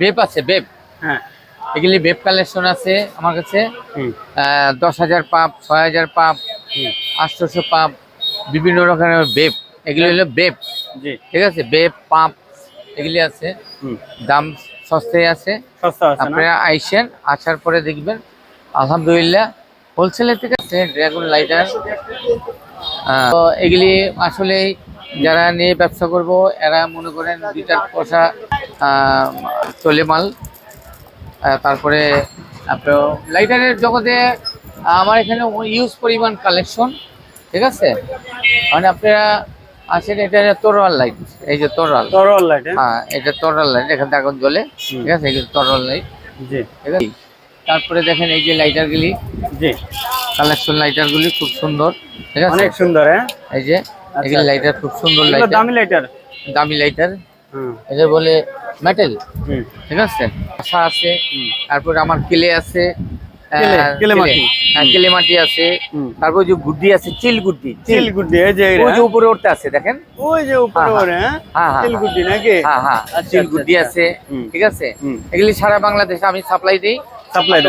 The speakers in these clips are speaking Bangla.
বেপ আছে বেপ হ্যাঁ। এগুলি বেপ কালেকশন আছে আমার কাছে। দশ হাজার পাপ ছয় হাজার পাপ আটশোশো পাপ বিভিন্ন রকমের বেপ এগুলি হলো বেপ ঠিক আছে? বেপ পাপ এগুলি আছে। দাম সস্তায় আছে। সস্তা আছে না? আপনারা আইসেন আসার পরে দেখবেন। আলহামদুলিল্লাহ। হোলসেলের থেকে ড্রাগন লাইটার তো এগুলি আসলে যারা নিয়ে ব্যবসা করব এরা মনে করেন দুইটার পয়সা চলে মাল। তারপরে আপনার লাইটারের জগতে আমার এখানে ইউজ পরিমাণ কালেকশন ঠিক আছে? মানে আপনারা আসেন এটা তরোয়াল লাইট এই যে তরোয়াল। তরল লাইট হ্যাঁ? এটা তরল লাইট এখান থেকে আগুন জ্বলে ঠিক আছে? এগুলো তরল লাইট জি। ঠিক আছে? তারপরে দেখেন এই যে লাইটারগুলি জি। কালেকশন লাইটারগুলি খুব সুন্দর ঠিক আছে? অনেক সুন্দর হ্যাঁ? এই যে এগুলি আচ্ছা। লাইটার খুব সুন্দর লাইটার দামি লাইটার দামি লাইটার হুম। এটা বলে মেটেল হুম। ঠিক আছে? আশা আছে। তারপরে আমার কেলে আছে কেলে, মাটি। হ্যাঁ কেলে মাটি আছে তারপর যে গুড্ডি আছে চিল গুড্ডি চিল। চিলগুড্ডি এই যে ওই যে উপরে উঠতে আছে দেখেন? ওই যে উপরে হ্যাঁ, ওরে হ্যাঁ? নাকি? আচ্ছা, চিল আচ্ছা, গুড্ডি আচ্ছা। আছে ঠিক আছে? এগুলি সারা বাংলাদেশে আমি সাপ্লাই দিই। সাপ্লাই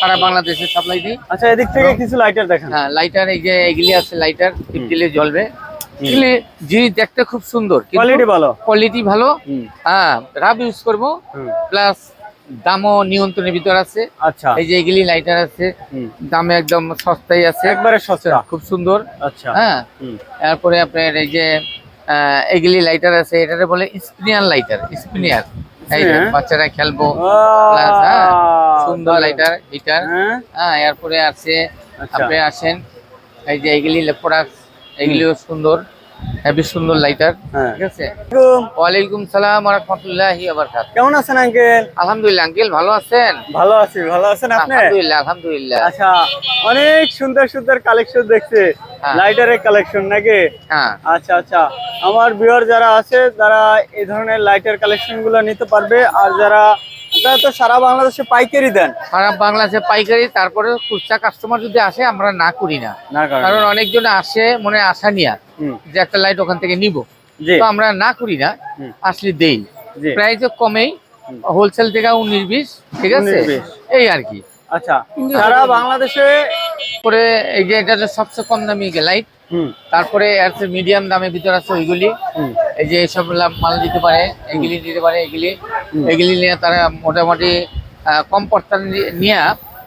সারা বাংলাদেশে সাপ্লাই দিই। আচ্ছা এদিক থেকে কিছু লাইটার দেখান। হ্যাঁ লাইটার এই যে এগুলি আছে লাইটার টিপ দিলে জ্বলবে। জিনিস দেখতে খুব সুন্দর কোয়ালিটি ভালো। কোয়ালিটি ভালো। হ্যাঁ রাব ইউজ করব প্লাস দামও নিয়ন্ত্রণের ভিতর আছে। আচ্ছা। এই যে এগুলি লাইটার আছে দামে একদম সস্তাই আছে। একবারে সস্তা। খুব সুন্দর। আচ্ছা। হ্যাঁ। তারপরে আপনার এই যে এগুলি লাইটার আছে এটারে বলে স্পিনিয়ার লাইটার স্পিনিয়ার। বাচ্চারা খেলব হ্যাঁ, সুন্দর লাইটার হিটার হ্যাঁ। হ্যাঁ এরপরে আছে আচ্ছা। আপনি আসেন এই যে এগুলি প্রোডাক্ট এগুলিও সুন্দর সুন্দর লাইটার হ্যাঁ। ঠিক আছে? ওয়ালাইকুম সালাম রহমতুল্লাহি কেমন আছেন আঙ্কেল? আলহামদুলিল্লাহ আঙ্কেল ভালো আছেন? ভালো আছি ভালো আছেন আপনি? আলহামদুলিল্লাহ আলহামদুলিল্লাহ। আচ্ছা অনেক সুন্দর সুন্দর কালেকশন দেখছে। হ্যাঁ। লাইটারের কালেকশন নাকি? হ্যাঁ। আচ্ছা আচ্ছা। আমার বিয়ার যারা আছে তারা এই ধরনের লাইটার কালেকশনগুলো নিতে পারবে। আর যারা আপনারা তো সারা বাংলাদেশে পাইকারি দেন। সারা বাংলাদেশে পাইকারি তারপরে খুচরা কাস্টমার যদি আসে আমরা না করি না। কারণ অনেকজন আসে মনে আশা নিয়ে যে একটা লাইট ওখান থেকে নিব। তো আমরা না করি না। আসলে দেই। প্রায় তো কমেই। হোলসেল থেকে উনিশ বিশ ঠিক আছে? এই আর কি। আচ্ছা সারা বাংলাদেশে পরে এই যে এটা সবচেয়ে কম দামি লাইট তারপরে আছে মিডিয়াম দামের ভিতর আছে ওইগুলি। এই যে এইসব মাল দিতে পারে এগুলি দিতে পারে এগুলি। এগুলি নিয়ে তারা মোটামুটি কম পর্তা নিয়ে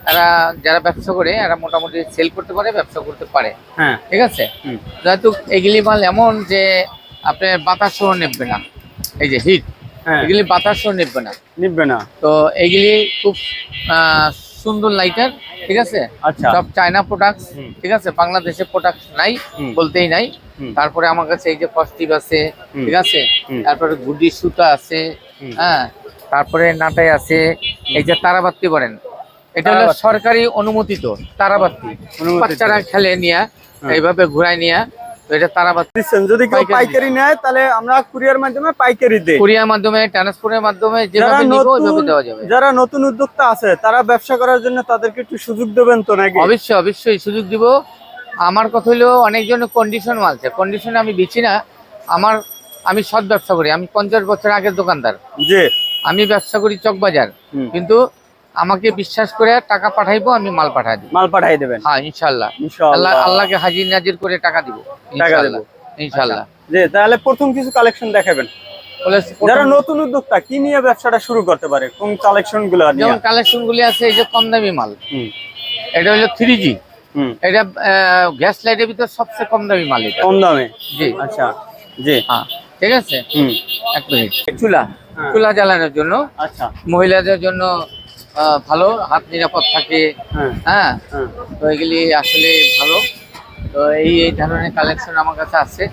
তারা যারা ব্যবসা করে এরা মোটামুটি সেল করতে পারে ব্যবসা করতে পারে। হ্যাঁ। ঠিক আছে? যেহেতু এগুলি মাল এমন যে আপনার বাতাস নেবে না। এই যে হিট হ্যাঁ। এগুলি বাতাস নেবে না। নিবে না। তো এগুলি খুব আহ, সুন্দর লাইটার ঠিক আছে? আচ্ছা। সব চায়না প্রোডাক্ট ঠিক আছে? বাংলাদেশের প্রোডাক্ট নাই বলতেই নাই। তারপরে আমার কাছে এই যে কস্টিভ আছে ঠিক আছে? তারপরে গুডি সুতা আছে হ্যাঁ? তারপরে নাটাই আছে এই যে তারাবাতি করেন। এটা হলো সরকারি অনুমোদিত তারাবাতি বাচ্চারা খেলে নিয়ে এইভাবে ঘুরায় নিয়ে এটা দিচ্ছেন। যদি কেউ পাইকারি নেয় তাহলে আমরা কুরিয়ার মাধ্যমে পাইকারি দেই। কুরিয়ার মাধ্যমে ট্রান্সপোর্টের মাধ্যমে যারা যেভাবে নিব ওইভাবে নতুন দেওয়া যাবে। যারা নতুন উদ্যোক্তা আছে তারা ব্যবসা করার জন্য তাদেরকে একটু সুযোগ দেবেন তো নাকি? অবশ্যই অবশ্যই সুযোগ দিব। আমার কথা হলো অনেকজন কন্ডিশন মালছে কন্ডিশন আমি বেছি না। আমার আমি সৎ ব্যবসা করি। আমি পঞ্চাশ বছর আগের দোকানদার। জি। আমি ব্যবসা করি চকবাজার। কিন্তু আমাকে বিশ্বাস করে টাকা পাঠাইবো আমি মাল পাঠাই দিব। মাল পাঠাই দেবেন? হ্যাঁ ইনশাল্লাহ। আল্লাহ আল্লাহকে হাজির নাজির করে টাকা দিব। টাকা দেবো। ইনশাল্লাহ। জি তাহলে প্রথম কিছু কালেকশন দেখাবেন। যারা নতুন উদ্যোক্তা কি নিয়ে ব্যবসাটা শুরু করতে পারে? কোন কালেকশনগুলো যেমন কালেকশন গুলি আছে এই যে কম দামি মাল। হুম, এটা হলো থ্রি জি হুম, এটা গ্যাস লাইটের ভিতর সবচেয়ে কম দামি মাল এটা। কম দামে? জি। আচ্ছা। জি। হ্যাঁ ঠিক আছে? হুম। এক মিনিট। চুলা। চুলা জ্বালানোর জন্য। আচ্ছা। মহিলাদের জন্য ভালো হাত নিরাপদ থাকে। হ্যাঁ। হ্যাঁ? হ্যাঁ। তো এগুলি আসলে ভালো। তো এই এই ধরনের কালেকশন আমার কাছে আছে।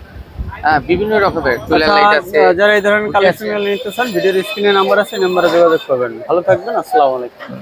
হ্যাঁ বিভিন্ন রকমের। লাইট আছে। আচ্ছা, যারা এই ধরনের কালেকশন নিতে চান ভিডিওর স্ক্রিনে নাম্বার আছে নাম্বারে যোগাযোগ করবেন। ভালো থাকবেন আসসালামু আলাইকুম।